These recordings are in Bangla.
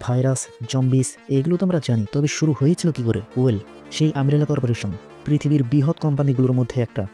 ভাইরাস, জম্বিস, এগুলো তো আমরা জানি। তবে শুরু হয়েছিল কি করে? ওয়েল, সেই আমরেলা কর্পোরেশন, পৃথিবীর বৃহৎ কোম্পানিগুলোর মধ্যে একটা।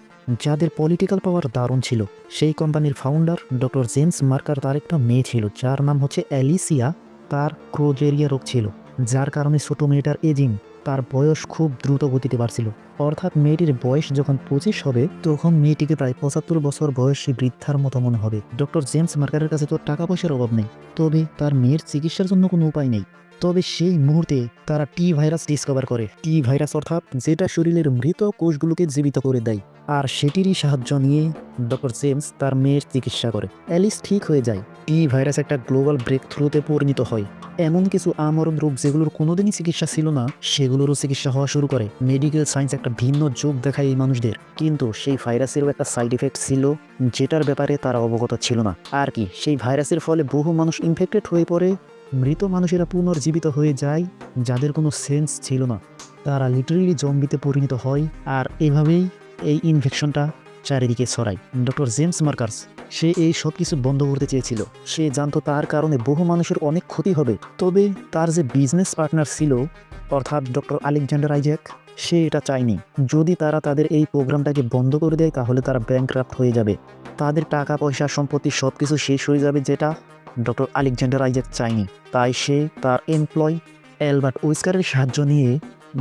যাদের পলিটিক্যাল পাওয়ার দারুণ ছিল। সেই কোম্পানির ফাউন্ডার ডক্টর জেমস মার্কার তার একটা মেয়ে ছিল, যার নাম হচ্ছে অ্যালিসিয়া, তার ক্রোজেরিয়া রোগ ছিল, যার কারণে ছোটো মেয়েটার এজিং তার বয়স খুব দ্রুত গতিতে বাড়ছিল। অর্থাৎ মেয়েটির বয়স যখন পঁচিশ হবে, তখন মেয়েটিকে প্রায় পঁচাত্তর বছর বয়সী বৃদ্ধার মতো মনে হবে। ডক্টর জেমস মার্কারের কাছে তো টাকা পয়সার অভাব নেই। তবে তার মেয়ের চিকিৎসার জন্য কোনো উপায় নেই। তবে সেই মুহূর্তে তারা টি ভাইরাস ডিসকভার করে। টি ভাইরাস অর্থাৎ যেটা শরীরের মৃত কোষগুলোকে জীবিত করে দেয়। আর সেটিরই সাহায্য নিয়ে ডক্টর জেমস তার মেয়ের চিকিৎসা করে। অ্যালিস ঠিক হয়ে যায়। টি ভাইরাস একটা গ্লোবাল ব্রেক থ্রুতে পরিণত হয়। এমন কিছু আমরণ রোগ যেগুলোর কোনোদিনই চিকিৎসা ছিল না, সেগুলোরও চিকিৎসা হওয়া শুরু করে। মেডিকেল সায়েন্স একটা ভিন্ন যোগ দেখায় এই মানুষদের। কিন্তু সেই ভাইরাসেরও একটা সাইড ইফেক্ট ছিল, যেটার ব্যাপারে তারা অবগত ছিল না। আর কি, সেই ভাইরাসের ফলে বহু মানুষ ইনফেক্টেড হয়ে পড়ে মৃত মানুষেরা পুনর্জীবিত হয়ে যায় যাদের কোনো সেন্স ছিল না। তারা লিটারেলি জম্বিতে পরিণত হয় আর এভাবেই এই ইনফেকশনটা চারিদিকে ছড়ায়। ডক্টর জেমস মার্কার্স সে এই সব কিছু বন্ধ করতে চেয়েছিল। সে জানতো তার কারণে বহু মানুষের অনেক ক্ষতি হবে। তবে তার যে বিজনেস পার্টনার ছিল, অর্থাৎ ডক্টর আলেকজান্ডার আইজ্যাক সে এটা চায়নি। যদি তারা তাদের এই প্রোগ্রামটাকে বন্ধ করে দেয়, তাহলে তারা ব্যাংক্রাফ্ট হয়ে যাবে। তাদের টাকা পয়সা সম্পত্তি সব কিছু শেষ হয়ে যাবে যেটা ডক্টর আলেকজান্ডার আইজ্যাক চায়নি তাই সে তার এমপ্লয় অ্যালবার্ট উইস্কারের সাহায্য নিয়ে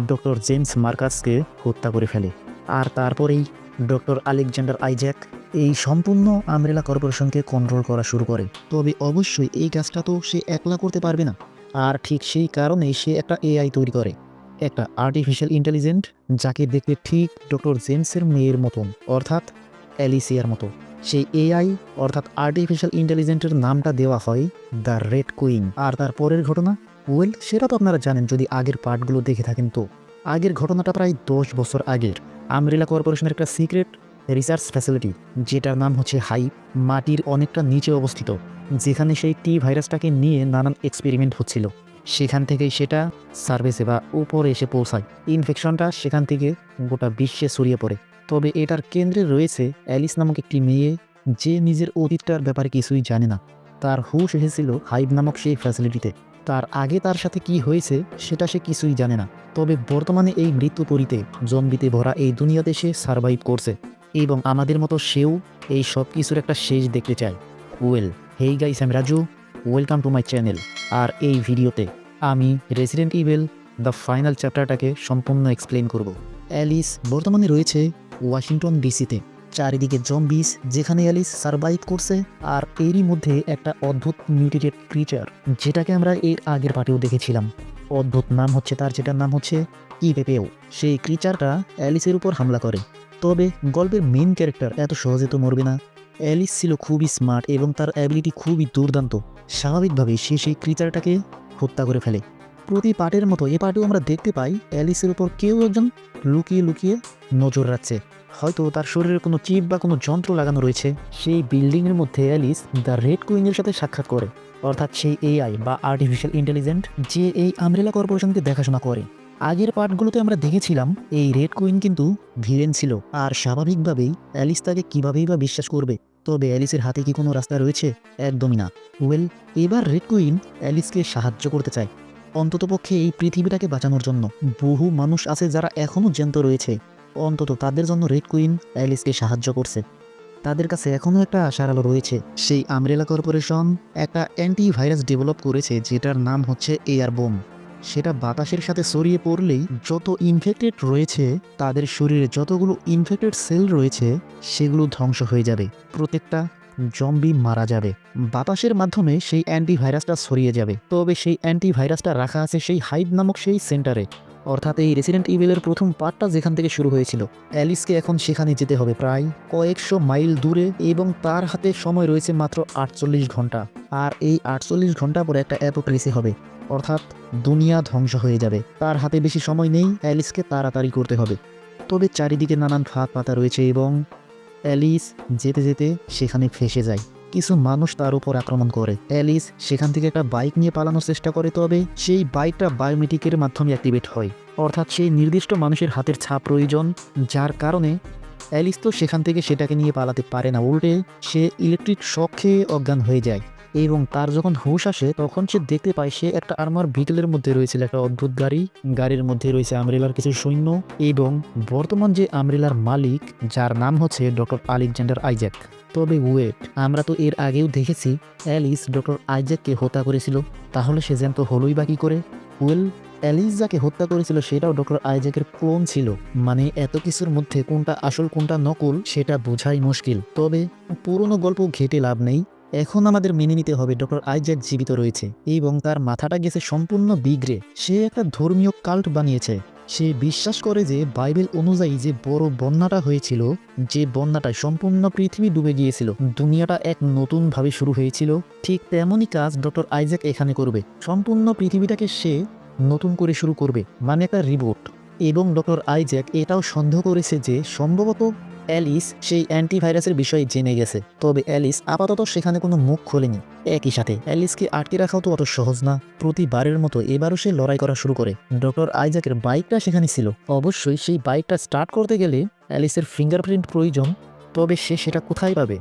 ডক্টর জেমস মার্কাসকে হত্যা করে ফেলে। আর তারপরেই ডক্টর আলেকজান্ডার আইজ্যাক এই সম্পূর্ণ আমরেলা কর্পোরেশনকে কন্ট্রোল করা শুরু করে। তবে অবশ্যই এই কাজটা তো সে একলা করতে পারবে না। আর ঠিক সেই কারণেই সে একটা এআই তৈরি করে। একটা আর্টিফিশিয়াল ইন্টেলিজেন্ট যাকে দেখতে ঠিক ডক্টর জেমসের মেয়ের মতন, অর্থাৎ অ্যালিসিয়ার মতো। সেই এআই অর্থাৎ আর্টিফিশিয়াল ইন্টেলিজেন্টের নামটা দেওয়া হয় দ্য রেড কুইন আর তার পরের ঘটনা? ওয়েল সেটা তো আপনারা জানেন, যদি আগের পার্টগুলো দেখে থাকেন তো। আগের ঘটনাটা প্রায় দশ বছর আগের। আমরেলা কর্পোরেশনের একটা সিক্রেট রিসার্চ ফ্যাসিলিটি যেটার নাম হচ্ছে হাই মাটির অনেকটা নিচে অবস্থিত, যেখানে সেই টি ভাইরাসটাকে নিয়ে নানান এক্সপেরিমেন্ট হচ্ছিল। সেখান থেকেই সেটা সার্ভিসে বা উপরে এসে পৌঁছায়। ইনফেকশনটা সেখান থেকে গোটা বিশ্বে ছড়িয়ে পড়ে। তবে এটার কেন্দ্রে রয়েছে অ্যালিস নামক একটি মেয়ে যে নিজের অতীতটার ব্যাপারে কিছুই জানে না। তার হুশ এসেছিল হাইব নামক সেই ফ্যাসিলিটিতে তার আগে তার সাথে কি হয়েছে সেটা সে কিছুই জানে না। তবে বর্তমানে এই মৃত্যুপরিতে জম্বিতে ভরা এই দুনিয়াতে সে সার্ভাইভ করছে এবং আমাদের মতো সেও এই সব কিছুর একটা শেষ দেখতে চায়। ওয়েল হেই গাইস আমি Raju welcome to my channel আর এই ভিডিওতে আমি রেসিডেন্ট ইভেল দ্য ফাইনাল চ্যাপ্টারটাকে সম্পূর্ণ এক্সপ্লেন করব। অ্যালিস বর্তমানে রয়েছে ওয়াশিংটন ডিসিতে। চারিদিকে জম্বিস, যেখানে অ্যালিস সার্ভাইভ করছে, আর এরই মধ্যে একটা অদ্ভুত মিউটিটেড ক্রিচার, যেটাকে আমরা এর আগের পার্টেও দেখেছিলাম। অদ্ভুত নাম হচ্ছে তার, যেটার নাম হচ্ছে ইপেপেও। সেই ক্রিচারটা অ্যালিসের উপর হামলা করে। তবে গল্পের মেন ক্যারেক্টার এত সহজে তো মরবে না। অ্যালিস ছিল খুবই স্মার্ট এবং তার অ্যাবিলিটি খুবই দুর্দান্ত। স্বাভাবিকভাবেই সে সেই ক্রিচারটাকে হত্যা করে ফেলে। প্রতি পার্টের মতো এ পার্টেও আমরা দেখতে পাই। অ্যালিসের উপর কেউ একজন লুকিয়ে লুকিয়ে নজর রাখছে। হয়তো তার শরীরে কোনো চিপ বা কোনো যন্ত্র লাগানো রয়েছে। সেই বিল্ডিংয়ের মধ্যে অ্যালিস দ্য রেড কুইনের সাথে সাক্ষাৎ করে। অর্থাৎ সেই এআই বা আর্টিফিশিয়াল ইন্টেলিজেন্ট যে এই আমরেলা কর্পোরেশনকে দেখাশোনা করে। আগের পার্টগুলোতে আমরা দেখেছিলাম, এই রেড কুইন কিন্তু ভিলেন ছিল। আর স্বাভাবিকভাবেই অ্যালিস তাকে কীভাবেই বা বিশ্বাস করবে? তবে অ্যালিসের হাতে কি কোনো রাস্তা রয়েছে? একদমই না। ওয়েল, এবার রেড কুইন অ্যালিসকে সাহায্য করতে চায়। অন্ততপক্ষে এই পৃথিবীটাকে বাঁচানোর জন্য বহু মানুষ আছে যারা এখনও জ্যান্ত রয়েছে। অন্তত তাদের জন্য রেড কুইন অ্যালিসকে সাহায্য করছে। তাদের কাছে এখনও একটা আশার আলো রয়েছে। সেই আমরেলা কর্পোরেশন একটা অ্যান্টি ভাইরাস ডেভেলপ করেছে, যেটার নাম হচ্ছে এয়ার বোম সেটা বাতাসের সাথে ছড়িয়ে পড়লেই যত ইনফেক্টেড রয়েছে, তাদের শরীরে যতগুলো ইনফেক্টেড সেল রয়েছে, সেগুলো ধ্বংস হয়ে যাবে। প্রত্যেকটা জম্বি মারা যাবে। বাতাসের মাধ্যমে সেই অ্যান্টিভাইরাসটা ছড়িয়ে যাবে। তবে সেই অ্যান্টিভাইরাসটা রাখা আছে সেই হাইড নামক সেই সেন্টারে। অর্থাৎ এই রেসিডেন্ট ইভেলের প্রথম পার্টটা যেখান থেকে শুরু হয়েছিল। অ্যালিসকে এখন সেখানে যেতে হবে প্রায় কয়েকশো মাইল দূরে এবং তার হাতে সময় রয়েছে মাত্র আটচল্লিশ ঘণ্টা। আর এই আটচল্লিশ ঘণ্টা পরে একটা অ্যাপোক্রেসি হবে। অর্থাৎ দুনিয়া ধ্বংস হয়ে যাবে। তার হাতে বেশি সময় নেই, অ্যালিসকে তাড়াতাড়ি করতে হবে। তবে চারিদিকে নানান ফাঁক পাতা রয়েছে এবং অ্যালিস যেতে যেতে সেখানে ফেসে যায়। কিছু মানুষ তার উপর আক্রমণ করে। অ্যালিস সেখান থেকে একটা বাইক নিয়ে পালানোর চেষ্টা করে, তবে সেই বাইকটা বায়োমেটিকের মাধ্যমে অ্যাক্টিভেট হয়। অর্থাৎ সেই নির্দিষ্ট মানুষের হাতের ছাপ প্রয়োজন, যার কারণে অ্যালিস তো সেখান থেকে সেটাকে নিয়ে পালাতে পারে না। উল্টে সে ইলেকট্রিক শখে অজ্ঞান হয়ে যায়। এবং তার যখন হুশ আসে, তখন সে দেখতে পায় সে একটা আর্মার ভিকেলের মধ্যে রয়েছিল একটা অদ্ভুত গাড়ি। গাড়ির মধ্যে রয়েছে আমরেলার কিছু সৈন্য এবং বর্তমান যে আমরেলার মালিক, যার নাম হচ্ছে ডক্টর আলেকজান্ডার আইজ্যাক তবে ওয়েট আমরা তো এর আগেও দেখেছি অ্যালিস ডক্টর আইজ্যাককে হত্যা করেছিল। তাহলে সে জ্যান্ত হলোই বা করে? ওয়েল অ্যালিস যাকে হত্যা করেছিল, সেটাও ডক্টর আইজ্যাকের ক্লোন ছিল। মানে এত কিছুর মধ্যে কোনটা আসল, কোনটা নকল, সেটা বোঝাই মুশকিল। তবে পুরনো গল্প ঘেটে লাভ নেই। এখন আমাদের মেনে নিতে হবে ডক্টর আইজ্যাক জীবিত রয়েছে এবং তার মাথাটা গেছে সম্পূর্ণ বিগড়ে। সে একটা ধর্মীয় কাল্ট বানিয়েছে। সে বিশ্বাস করে যে বাইবেল অনুযায়ী যে বড় বন্যাটা হয়েছিল, যে বন্যাটায় সম্পূর্ণ পৃথিবী ডুবে গিয়েছিল, দুনিয়াটা এক নতুনভাবে শুরু হয়েছিল, ঠিক তেমনই কাজ ডক্টর আইজ্যাক এখানে করবে। সম্পূর্ণ পৃথিবীটাকে সে নতুন করে শুরু করবে মানে একটা রিবোট। এবং ডক্টর আইজ্যাক এটাও সন্দেহ করেছে যে সম্ভবত অ্যালিস সেই অ্যান্টিভাইরাসের বিষয়ে জেনে গেছে। তবে অ্যালিস আপাতত সেখানে কোনো মুখ খোলেনি। একই সাথে অ্যালিসকে আটকে রাখাও তো অত সহজ না। প্রতিবারের মতো এবারও সে লড়াই করা শুরু করে। ডক্টর আইজ্যাকের বাইকটা সেখানে ছিল। অবশ্যই সেই বাইকটা স্টার্ট করতে গেলে অ্যালিসের ফিঙ্গারপ্রিন্ট প্রয়োজন। তবে সে সেটা কোথায় পাবে?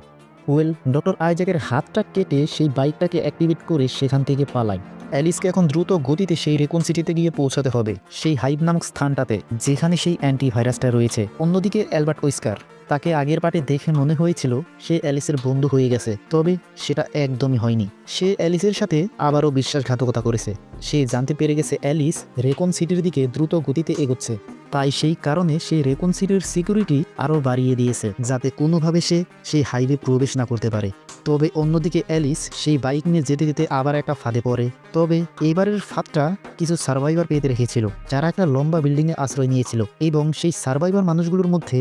ওয়েল, ডক্টর আইজ্যাকের হাতটা কেটে সেই বাইকটাকে অ্যাক্টিভেট করে সেখান থেকে পালায়। অ্যালিসকে এখন দ্রুত গতিতে সেই রেকন সিটিতে গিয়ে পৌঁছাতে হবে। সেই হাইব নামক স্থানটাতে, যেখানে সেই অ্যান্টিভাইরাসটা রয়েছে। অন্যদিকে অ্যালবার্ট ওয়েস্কার তাকে আগের পাটে দেখে মনে হয়েছিল সে অ্যালিসের বন্ধু হয়ে গেছে, তবে সেটা একদমই হয়নি। সে অ্যালিসের সাথে আবারও বিশ্বাসঘাতকতা করেছে। সে জানতে পেরে গেছে অ্যালিস রেকন সিটির দিকে দ্রুত গতিতে এগোচ্ছে। তাই সেই কারণে সে রেকন সিটির সিকিউরিটি আরও বাড়িয়ে দিয়েছে, যাতে কোনোভাবে সে সেই হাইওয়ে প্রবেশ না করতে পারে। তবে অন্যদিকে অ্যালিস সেই বাইক নিয়ে যেতে যেতে আবার একটা ফাঁদে পড়ে। তবে এবারের ফাঁদটা কিছু সার্ভাইভার পেতে রেখেছিল, যারা একটা লম্বা বিল্ডিংয়ে আশ্রয় নিয়েছিল এবং সেই সার্ভাইভার মানুষগুলোর মধ্যে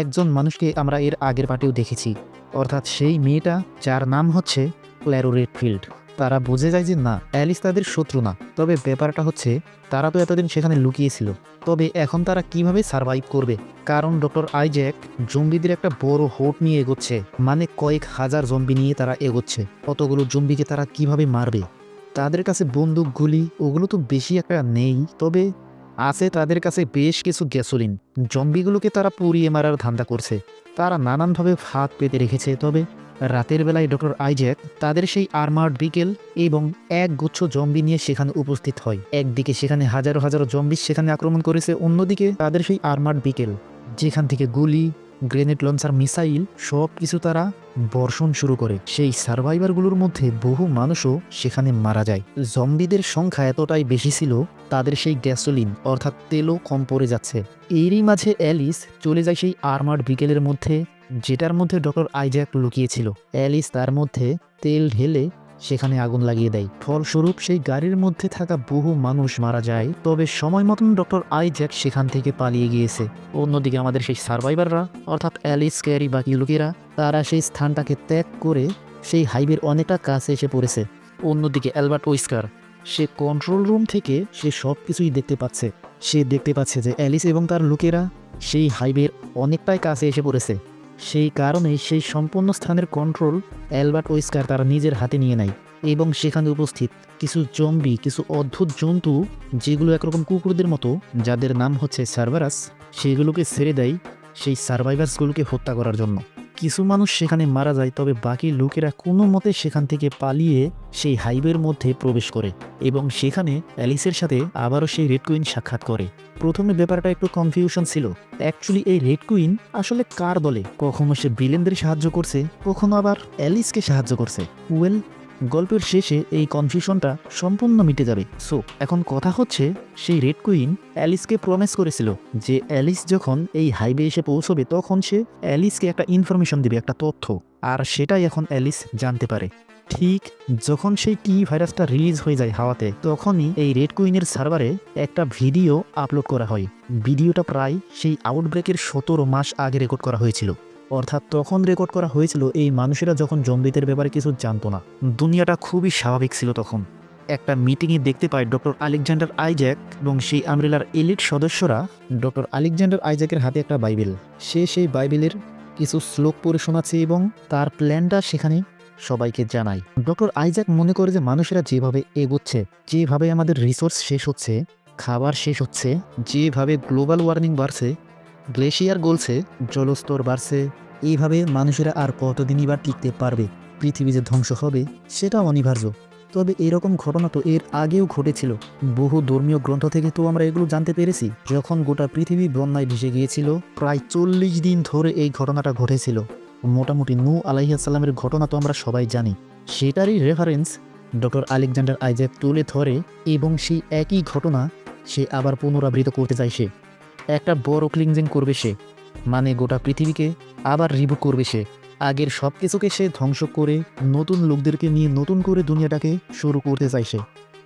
একজন মানুষকে আমরা এর আগের পার্টিও দেখেছি। অর্থাৎ সেই মেয়েটা, যার নাম হচ্ছে ক্ল্যারো রেডফিল্ড তারা বুঝে যায় যে না, অ্যালিস তাদের শত্রু না। তবে ব্যাপারটা হচ্ছে, তারা তো এতদিন সেখানে লুকিয়েছিল। তবে এখন তারা কীভাবে সার্ভাইভ করবে? কারণ ডক্টর আইজ্যাক জম্বিদের একটা বড় হোট নিয়ে এগোচ্ছে। মানে কয়েক হাজার জম্বি নিয়ে তারা এগোচ্ছে। কতগুলো জম্বিকে তারা কীভাবে মারবে? তাদের কাছে বন্দুক গুলি ওগুলো তো বেশি একটা নেই। তবে আছে তাদের কাছে বেশ কিছু গ্যাসোলিন জম্বিগুলোকে তারা পুড়িয়ে মারার ধান্দা করছে। তারা নানানভাবে ফাঁদ পেতে রেখেছে। তবে রাতের বেলায় ডক্টর আইজ্যাক তাদের সেই আর্মার্ড বিকেল এবং এক গুচ্ছ জম্বি নিয়ে সেখানে উপস্থিত হয়। একদিকে সেখানে হাজারো হাজারো জম্বি সেখানে আক্রমণ করেছে, অন্যদিকে তাদের সেই আর্মার্ড বিকেল, যেখান থেকে গুলি, গ্রেনেড লঞ্চার, মিসাইল সব কিছু তারা বর্ষণ শুরু করে। সেই সার্ভাইভারগুলোর মধ্যে বহু মানুষও সেখানে মারা যায়। জম্বিদের সংখ্যা এতটাই বেশি ছিল, তাদের সেই গ্যাসোলিন, অর্থাৎ তেলও কম পড়ে যাচ্ছে। এরই মাঝে অ্যালিস চলে যায় সেই আর্মার্ড বিকেলের মধ্যে যেটার মধ্যে ডক্টর আইজ্যাক লুকিয়েছিল। অ্যালিস তার মধ্যে তেল ঢেলে সেখানে আগুন লাগিয়ে দেয়। ফলস্বরূপ সেই গাড়ির মধ্যে থাকা বহু মানুষ মারা যায়, তবে সময় মতন ডক্টর আইজ্যাক সেখান থেকে পালিয়ে গিয়েছে। অন্যদিকে আমাদের সেই সার্ভাইভাররা, অর্থাৎ অ্যালিস, ক্যারি বাকি লোকেরা, তারা সেই স্থানটাকে ত্যাগ করে সেই হাইওয়ের অনেকটা কাছে এসে পড়েছে। অন্যদিকে অ্যালবার্ট ওয়েস্কার, সে কন্ট্রোল রুম থেকে সে সব কিছুই দেখতে পাচ্ছে। সে দেখতে পাচ্ছে যে অ্যালিস এবং তার লোকেরা সেই হাইওয়ের অনেকটাই কাছে এসে পড়েছে। সেই কারণে সেই সম্পূর্ণ স্থানের কন্ট্রোল অ্যালবার্ট ওয়েস্কার তারা নিজের হাতে নিয়ে নেয় এবং সেখানে উপস্থিত কিছু জম্বি, কিছু অদ্ভুত জন্তু, যেগুলো একরকম কুকুরদের মতো, যাদের নাম হচ্ছে সার্ভারাস, সেগুলোকে ছেড়ে দেয় সেই সার্ভাইভার্সগুলোকে হত্যা করার জন্য। কিছু মানুষ সেখানে মারা যায়, তবে বাকি লোকেরা কোনো মতে সেখান থেকে পালিয়ে সেই হাইওয়ের মধ্যে প্রবেশ করে এবং সেখানে অ্যালিসের সাথে আবারও সেই রেড কুইন সাক্ষাৎ করে। প্রথমে ব্যাপারটা একটু কনফিউশন ছিল। অ্যাকচুয়ালি এই রেড কুইন আসলে কার দলে? কখনো সে ব্রিলেনদের সাহায্য করছে, কখনো আবার অ্যালিসকে সাহায্য করছে। ওয়েল গল্পের শেষে এই কনফিউশনটা সম্পূর্ণ মিটে যাবে। সো এখন কথা হচ্ছে, সেই রেড কুইন অ্যালিসকে প্রমিস করেছিল যে অ্যালিস যখন এই হাইওয়ে এসে পৌঁছবে, তখন সে অ্যালিসকে একটা ইনফরমেশন দিবে, একটা তথ্য। আর সেটাই এখন অ্যালিস জানতে পারে। ঠিক যখন সেই কি ভাইরাসটা রিলিজ হয়ে যায় হাওয়াতে, তখনই এই রেড কুইনের সার্ভারে একটা ভিডিও আপলোড করা হয়। ভিডিওটা প্রায় সেই আউটব্রেকের সতেরো মাস আগে রেকর্ড করা হয়েছিল। অর্থাৎ তখন রেকর্ড করা হয়েছিল এই মানুষেরা যখন জম্বিদের ব্যাপারে কিছু জানতো না। দুনিয়াটা খুবই স্বাভাবিক ছিল তখন। একটা মিটিংয়ে দেখতে পায় ডক্টর আলেকজান্ডার আইজ্যাক এবং সেই আমরেলার এলিট সদস্যরা ডক্টর আলেকজান্ডার আইজ্যাকের হাতে একটা বাইবেল। সে সেই বাইবেলের কিছু শ্লোক পড়ে শোনাচ্ছে এবং তার প্ল্যানটা সেখানে সবাইকে জানায়। ডক্টর আইজ্যাক মনে করে যে মানুষেরা যেভাবে এগোচ্ছে, যেভাবে আমাদের রিসোর্স শেষ হচ্ছে, খাবার শেষ হচ্ছে, যেভাবে গ্লোবাল ওয়ার্মিং বাড়ছে গ্লেশিয়ার গলছে জলস্তর বাড়ছে। এইভাবে মানুষেরা আর কতদিনই বা টিকতে পারবে? পৃথিবী যে ধ্বংস হবে সেটা অনিবার্য। তবে এরকম ঘটনা তো এর আগেও ঘটেছিল। বহু ধর্মীয় গ্রন্থ থেকে তো আমরা এগুলো জানতে পেরেছি। যখন গোটা পৃথিবী বন্যায় ভেসে গিয়েছিল, প্রায় চল্লিশ দিন ধরে এই ঘটনাটা ঘটেছিল। মোটামুটি নু আলাইসাল্লামের ঘটনা তো আমরা সবাই জানি। সেটারই রেফারেন্স ডক্টর আলেকজান্ডার আইজ্যাক তুলে ধরে এবং সেই একই ঘটনা সে আবার পুনরাবৃত করতে চায় সে। একটা বড় ক্লিনজিং করবে সে। মানে গোটা পৃথিবীকে আবার রিবুট করবে সে। আগের সব কিছুকে সে ধ্বংস করে নতুন লোকদেরকে নিয়ে নতুন করে দুনিয়াটাকে শুরু করতে চাই সে।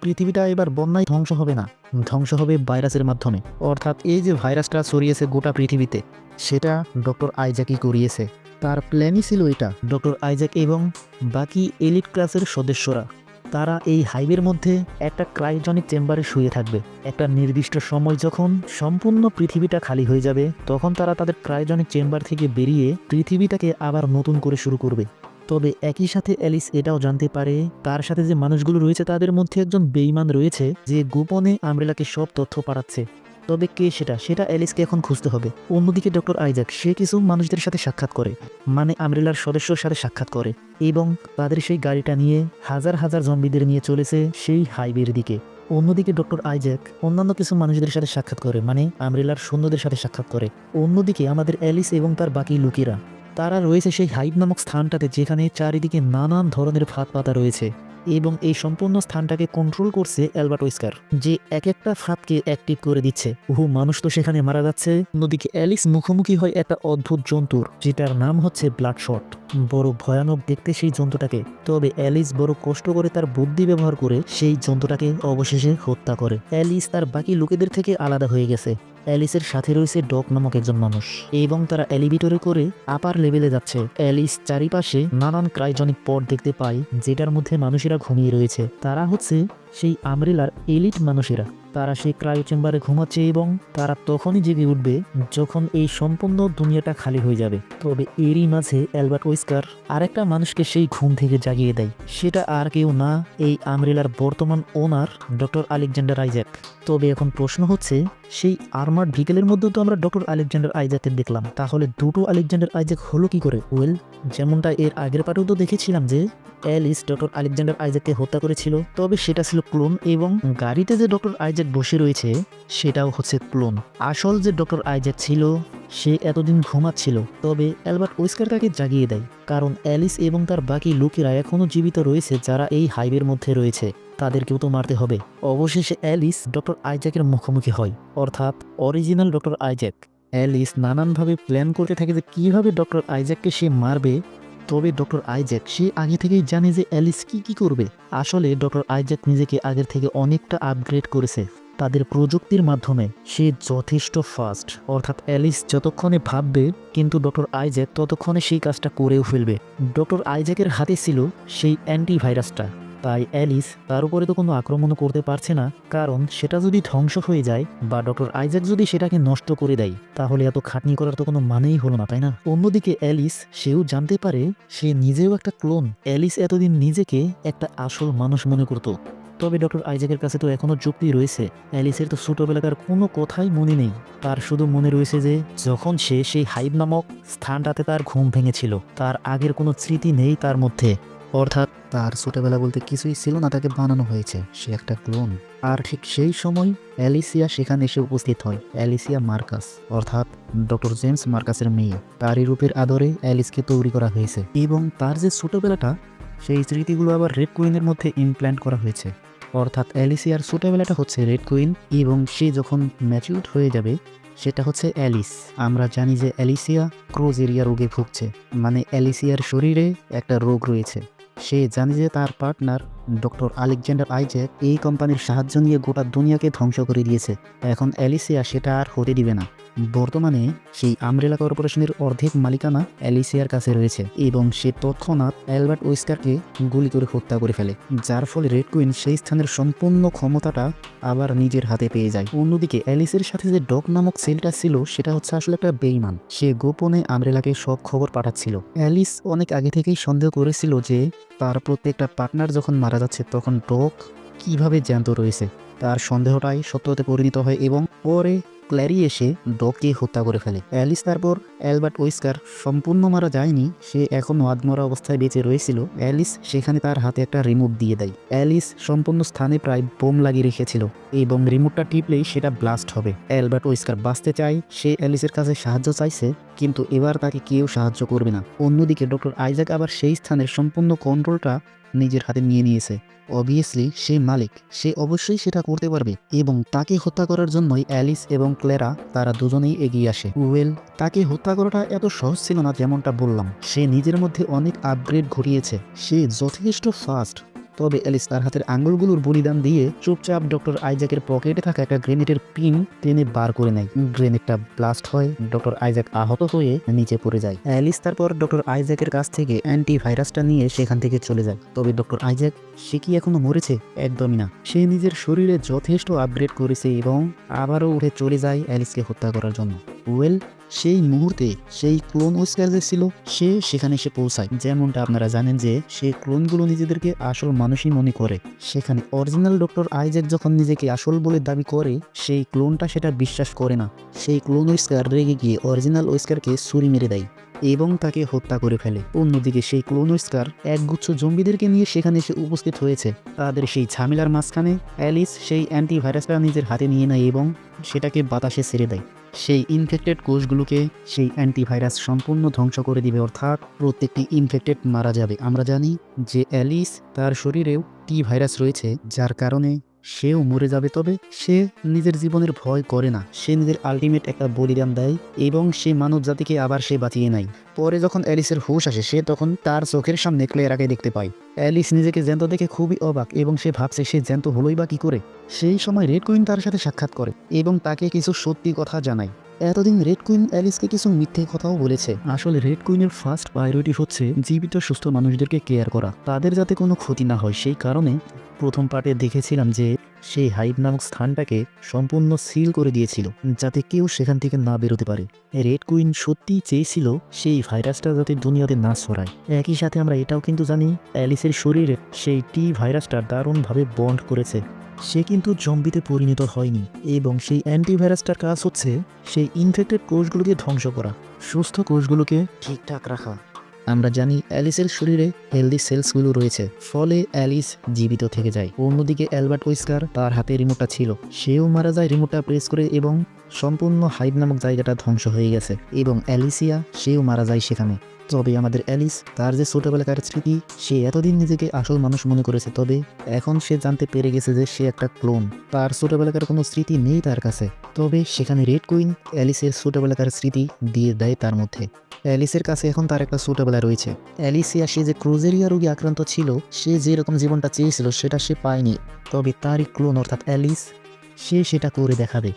পৃথিবীটা এবার বন্যায় ধ্বংস হবে না, ধ্বংস হবে ভাইরাসের মাধ্যমে। অর্থাৎ এই যে ভাইরাসটা ছড়িয়েছে গোটা পৃথিবীতে, সেটা ডক্টর আইজাকই করিয়েছে। তার প্ল্যানই ছিল এটা, ডক্টর আইজাক এবং বাকি এলিট ক্লাসের সদস্যরা। তারা এই হাইওয়ের মধ্যে একটা ক্রাইজনিক চেম্বারে শুয়ে থাকবে। একটা নির্দিষ্ট সময় যখন সম্পূর্ণ পৃথিবীটা খালি হয়ে যাবে, তখন তারা তাদের ক্রায়োজনিক চেম্বার থেকে বেরিয়ে পৃথিবীটাকে আবার নতুন করে শুরু করবে। তবে একই সাথে অ্যালিস এটাও জানতে পারে, তার সাথে যে মানুষগুলো রয়েছে তাদের মধ্যে একজন বেইমান রয়েছে, যে গোপনে আমরেলাকে সব তথ্য পাঠাচ্ছে। তবে কে সেটা? সেটা অ্যালিসকে এখন খুঁজতে হবে। অন্যদিকে ডক্টর আইজাক, সে কিছু মানুষদের সাথে সাক্ষাৎ করে মানে আমরেলার সদস্যর সাথে সাক্ষাৎ করে এবং তাদের সেই গাড়িটা নিয়ে হাজার হাজার জম্বিদের নিয়ে চলেছে সেই হাইওয়ের দিকে। অন্যদিকে ডক্টর আইজ্যাক অন্যান্য কিছু মানুষদের সাথে সাক্ষাৎ করে মানে আমরেলার সৈন্যদের সাথে সাক্ষাৎ করে। অন্যদিকে আমাদের অ্যালিস এবং তার বাকি লোকেরা, তারা রয়েছে সেই হাইব নামক স্থানটাতে যেখানে চারিদিকে নানান ধরনের ফাঁদ পাতা রয়েছে। এবং এই সম্পূর্ণ স্থানটাকে কন্ট্রোল করছে অ্যালবার্ট ওয়েস্কার যে এক একটা ফাঁদকে অ্যাক্টিভ করে দিচ্ছে। বহু মানুষ তো সেখানে মারা যাচ্ছে। নদীকে অ্যালিস মুখোমুখি হয় একটা অদ্ভুত জন্তুর, যেটার নাম হচ্ছে ব্লাড শট বড় ভয়ানক দেখতে সেই জন্তুটাকে, তবে অ্যালিস বড় কষ্ট করে তার বুদ্ধি ব্যবহার করে সেই জন্তুটাকে অবশেষে হত্যা করে। অ্যালিস তার বাকি লোকেদের থেকে আলাদা হয়ে গেছে। অ্যালিসের সাথে রয়েছে ডক নামক একজন মানুষ। এবং তারা এলিভেটরে করে আপার লেভেলে যাচ্ছে। অ্যালিস চারিপাশে নানান ক্রাইজনিক পট দেখতে পায়, যেটার মধ্যে মানুষেরা ঘুমিয়ে রয়েছে। তারা হচ্ছে সেই আমরেলার এলিট মানুষেরা। তারা সেই ক্রায়ো চেম্বারে ঘুমাচ্ছে এবং তারা তখনই জেগে উঠবে যখন এই সম্পূর্ণ দুনিয়াটা খালি হয়ে যাবে। তবে এরই মাঝে অ্যালবার্ট ওয়েস্কার আরেকটা মানুষকে সেই ঘুম থেকে জাগিয়ে দেয়। সেটা আর কেউ না, এই আমরেলার বর্তমান ওনার ডক্টর আলেকজান্ডার আইজ্যাক। তবে এখন প্রশ্ন হচ্ছে, সেই আর্মার ভিকেলের মধ্যে তো আমরা ডক্টর আলেকজান্ডার আইজ্যাকের দেখলাম। তাহলে দুটো আলেকজান্ডার আইজ্যাক হলো কি করে? ওয়েল, যেমনটা এর আগের পাটেও তো দেখেছিলাম যে, অ্যালিস ডক্টর আলেকজান্ডার আইজ্যাককে হত্যা করেছিল, তবে সেটা ছিল ক্লোন এবং গাড়িতে যে ডক্টর আইজ্যাক বসে রয়েছে, সেটাও হচ্ছে ক্লোন। আসল যে ডক্টর আইজ্যাক ছিল, সে এতদিন ঘুমাচ্ছিল, তবে অ্যালবার্ট ওয়েস্কার তাকে জাগিয়ে দেয়, কারণ অ্যালিস এবং তার বাকি লোকেরা এখনও জীবিত রয়েছে যারা এই হাইওয়ের মধ্যে রয়েছে, তাদেরকেও তো মারতে হবে। অবশেষে অ্যালিস ডক্টর আইজ্যাকের মুখোমুখি হয়, অর্থাৎ অরিজিনাল ডক্টর আইজ্যাক। অ্যালিস নানানভাবে প্ল্যান করতে থাকে যে কীভাবে ডক্টর আইজ্যাককে সে মারবে তবে ডক্টর আইজ্যাক, সে আগে থেকেই জানে যে অ্যালিস কি কি করবে। আসলে ডক্টর আইজ্যাক নিজেকে আগের থেকে অনেকটা আপগ্রেড করেছে তাদের প্রযুক্তির মাধ্যমে। সে যথেষ্ট ফাস্ট অর্থাৎ অ্যালিস যতক্ষণে ভাববে, কিন্তু ডক্টর আইজ্যাক ততক্ষণে সেই কাজটা করেও ফেলবে। ডক্টর আইজ্যাকের হাতে ছিল সেই অ্যান্টিভাইরাসটা তাই অ্যালিস তার উপরে তো কোনো আক্রমণও করতে পারছে না, কারণ সেটা যদি ধ্বংস হয়ে যায় বা ডক্টর আইজ্যাক যদি সেটাকে নষ্ট করে দেয়, তাহলে এত খাটনি করার তো কোনো মানেই হলো না, তাই না? অন্যদিকে অ্যালিস সেও জানতে পারে সে নিজেও একটা ক্লোন। অ্যালিস এতদিন নিজেকে একটা আসল মানুষ মনে করতো। তবে ডক্টর আইজ্যাকের কাছে তো এখনও যুক্তি রয়েছে। অ্যালিসের তো ছোটবেলাকার কোনো কথাই মনে নেই। তার শুধু মনে রয়েছে যে, যখন সে সেই হাইব নামক স্থানটাতে তার ঘুম ভেঙেছিল, তার আগের কোনো স্মৃতি নেই তার মধ্যে। অর্থাৎ তার ছোটবেলা বলতে কিছুই ছিল না, তাকে বানানো হয়েছে। সে একটা ক্লোন আর ঠিক সেই সময় অ্যালিসিয়া সেখানে এসে উপস্থিত হয়। অ্যালিসিয়া মার্কাস, অর্থাৎ ডক্টর জেমস মার্কাসের মেয়ে। তারই রূপের আদরে অ্যালিসকে তৈরি করা হয়েছে। এবং তার যে ছোটবেলাটা, সেই স্মৃতিগুলো আবার রেড কুইনের মধ্যে ইমপ্ল্যান্ট করা হয়েছে। অর্থাৎ অ্যালিসিয়ার ছোটবেলাটা হচ্ছে রেড কুইন এবং সে যখন ম্যাচিউর হয়ে যাবে, সেটা হচ্ছে অ্যালিস। আমরা জানি যে অ্যালিসিয়া ক্রোজেরিয়া রোগে ভুগছে। মানে অ্যালিসিয়ার শরীরে একটা রোগ রয়েছে। সে জানে যে তার পার্টনার ডক্টর আলেকজান্ডার আইজ্যাক এই কোম্পানির সাহায্য নিয়ে গোটা দুনিয়াকে ধ্বংস করে দিয়েছে। এখন অ্যালিসিয়া সেটা আর হতে দিবে না। বর্তমানে সেই আমরেলা কর্পোরেশনের অর্ধেক মালিকানা অ্যালিসিয়ার কাছে রয়েছে এবং সে তৎক্ষণাৎ অ্যালবার্ট ওয়েস্কারকে গুলি করে হত্যা করে ফেলে, যার ফলে রেড কুইন সেই স্থানের সম্পূর্ণ ক্ষমতাটা আবার নিজের হাতে পেয়ে যায়। অন্যদিকে অ্যালিসের সাথে যে ডগ নামক সেলটা ছিল, সেটা হচ্ছে আসলে একটা বেইমান। সে গোপনে আমরেলাকে সব খবর পাঠাচ্ছিল। অ্যালিস অনেক আগে থেকেই সন্দেহ করেছিল যে তার প্রত্যেকটা পার্টনার যখন মারা যাচ্ছে তখন ডগ কীভাবে জ্যান্ত রয়েছে তার সন্দেহটাই সত্যতে পরিণত হয় এবং পরে ক্ল্যারি এসে ডককে হত্যা করে ফেলে। অ্যালিস তারপর অ্যালবার্ট ওয়েস্কার সম্পূর্ণ মারা যায়নি, সে এখনও আদমরা অবস্থায় বেঁচে রয়েছিল। অ্যালিস সেখানে তার হাতে একটা রিমোট দিয়ে দেয়। অ্যালিস সম্পূর্ণ স্থানে প্রায় বোম লাগিয়ে রেখেছিল এবং রিমোটটা টিপলেই সেটা ব্লাস্ট হবে। অ্যালবার্ট ওয়েস্কার বাঁচতে চায়, সে অ্যালিসের কাছে সাহায্য চাইছে, কিন্তু এবার তাকে কেউ সাহায্য করবে না। অন্যদিকে ডক্টর আইজাক আবার সেই স্থানের সম্পূর্ণ কন্ট্রোলটা নিজের হাতে নিয়ে নিয়েছে। অবভিয়াসলি সে মালিক। সে অবশ্যই সেটা করতে পারবে এবং তাকে হত্যা করার জন্যই অ্যালিস এবং ক্লেরা তারা দুজনেই এগিয়ে আসে। ওয়েল তাকে হত্যা করাটা এত সহজ ছিল না যেমনটা বললাম। সে নিজের মধ্যে অনেক আপগ্রেড ঘটিয়েছে। সে যথেষ্ট ফাস্ট তবে অ্যালিস তার হাতের আঙুলগুলোর বলিদান দিয়ে চুপচাপ ডক্টর আইজাকের পকেটে থাকা একটা গ্রেনেডের পিন টেনে বার করে নেয়। গ্রেনেডটা ব্লাস্ট হয়, ডক্টর আইজাক আহত হয়ে নিচে পড়ে যায়। অ্যালিস তারপর ডক্টর আইজাকের কাছ থেকে অ্যান্টি ভাইরাসটা নিয়ে সেখান থেকে চলে যায়। তবে ডক্টর আইজাক সে কি এখনও মরেছে? একদমই না। সে নিজের শরীরে যথেষ্ট আপগ্রেড করেছে এবং আবারও উঠে চলে যায় অ্যালিসকে হত্যা করার জন্য। ওয়েল, সেই মুহূর্তে সেই ক্লোন ওয়েস্কার যে ছিল, সে সেখানে এসে পৌঁছায়। যেমনটা আপনারা জানেন যে, সে ক্লোনগুলো নিজেদেরকে আসল মানুষই মনে করে। সেখানে অরিজিনাল ডক্টর আইজেক যখন নিজেকে আসল বলে দাবি করে, সেই ক্লোনটা সেটা বিশ্বাস করে না। সেই ক্লোন ওস্কার রেগে গিয়ে অরিজিনাল ওয়েস্কারকে ছুরি মেরে দেয়। এবং তাকে হত্যা করে ফেলে। অন্যদিকে সেই ক্লোন ওস্কার একগুচ্ছ জম্বিদেরকে নিয়ে সেখানে এসে উপস্থিত হয়েছে। তাদের সেই ঝামেলার মাঝখানে অ্যালিস সেই অ্যান্টিভাইরাসটা নিজের হাতে নিয়ে নেয় এবং সেটাকে বাতাসে ছেড়ে দেয়। সেই ইনফেক্টেড কোষগুলোকে সেই অ্যান্টিভাইরাস সম্পূর্ণ ধ্বংস করে দিবে অর্থাৎ প্রত্যেকটি ইনফেক্টেড মারা যাবে। আমরা জানি যে অ্যালিস তার শরীরেও টি ভাইরাস রয়েছে, যার কারণে সেও মরে যাবে, তবে সে নিজের জীবনের ভয় করে না। সে নিজের আলটিমেট একটা বলিদান দেয় এবং সে মানব জাতিকে আবার সে বাঁচিয়ে নাই পরে যখন অ্যালিসের হুশ আসে, সে তখন তার চোখের সামনে ক্লেয়ারাকে দেখতে পায়। অ্যালিস নিজেকে জ্যান্ত দেখে খুবই অবাক এবং সে ভাবছে, সে জ্যান্ত হলোই বা কি করে? সেই সময় রেড কুইন তার সাথে সাক্ষাৎ করে এবং তাকে কিছু সত্যি কথা জানায়। এতদিন রেড কুইন অ্যালিসকে কিছু মিথ্যে কথাও বলেছে। আসলে রেড কুইনের ফার্স্ট প্রায়োরিটি হচ্ছে জীবিত সুস্থ মানুষদেরকে কেয়ার করা। তাদের যাতে কোনো ক্ষতি না হয়, সেই কারণে প্রথম পার্টে দেখেছিলাম যে সেই হাইব নামক স্থানটাকে সম্পূর্ণ সিল করে দিয়েছিল, যাতে কেউ সেখান থেকে না বেরোতে পারে। রেড কুইন সত্যিই চেয়েছিল সেই ভাইরাসটা যাতে দুনিয়াতে না ছড়ায়। একই সাথে আমরা এটাও কিন্তু জানি, অ্যালিসের শরীরে সেই টি ভাইরাসটা দারুণভাবে বন্ড করেছে। সে কিন্তু জম্বিতে পরিণত হয়নি এবং সেই অ্যান্টিভাইরাসটার কাজ হচ্ছে সেই ইনফেক্টেড কোষগুলোকে ধ্বংস করা। সুস্থ কোষগুলোকে ঠিকঠাক রাখা। আমরা জানি অ্যালিসের শরীরে হেলদি সেলসগুলো রয়েছে, ফলে অ্যালিস জীবিত থেকে যায়। অন্যদিকে অ্যালবার্ট ওয়েস্কার তার হাতে রিমোটটা ছিল। সেও মারা যায় রিমোটটা প্রেস করে এবং সম্পূর্ণ হাইব নামক জায়গাটা ধ্বংস হয়ে গেছে এবং অ্যালিসিয়া, সেও মারা যায় সেখানে। তবে আমাদের অ্যালিস, তার যে ছোটবেলাকার স্মৃতি, সে এতদিন নিজেকে আসল মানুষ মনে করেছে, তবে এখন সে জানতে পেরে গেছে যে সে একটা ক্লোন। তার ছোটবেলাকার কোনো স্মৃতি নেই তার কাছে। তবে সেখানে রেড কুইন অ্যালিসের ছোটবেলাকার স্মৃতি দিয়ে দেয় তার মধ্যে। অ্যালিসের কাছে এখন তার একটা ছোটবেলা রয়েছে। অ্যালিসিয়া, সে যে ক্রোজেরিয়া রোগে আক্রান্ত ছিল, সে যেরকম জীবনটা চেয়েছিল, সেটা সে পায়নি। তবে তারই ক্লোন অর্থাৎ অ্যালিস, সে সেটা করে দেখাবে।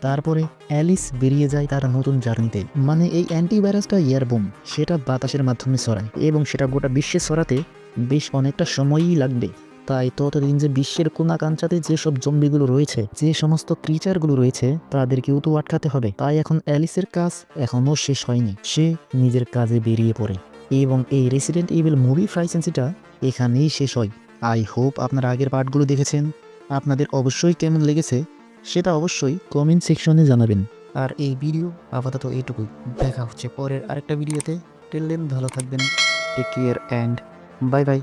তারপরে অ্যালিস বেরিয়ে যায় তার নতুন জার্নিতে। মানে এই অ্যান্টিভাইরাসটা ইয়ারবোম সেটা বাতাসের মাধ্যমে ছড়ায় এবং সেটা গোটা বিশ্বে ছড়াতে বেশ অনেকটা সময়ই লাগবে। তাই ততদিন যে বিশ্বের কোনাকাঞ্চাতে যেসব জম্বিগুলো রয়েছে, যে সমস্ত ক্রিচারগুলো রয়েছে, তাদেরকেও তো আটকাতে হবে। তাই এখন অ্যালিসের কাজ এখনও শেষ হয়নি। সে নিজের কাজে বেরিয়ে পড়ে। এবং এই রেসিডেন্ট ইভিল মুভি ফ্রাইসেন্সিটা এখানেই শেষ হয়। আই হোপ আপনারা আগের পার্টগুলো দেখেছেন। আপনাদের অবশ্যই কেমন লেগেছে সেটা অবশ্যই কমেন্ট সেকশনে জানাবেন। আর এই ভিডিও আপাতত এইটুকু দেখা হচ্ছে পরের আরেকটা ভিডিওতে টেললেন ভালো থাকবেন। Take care and bye bye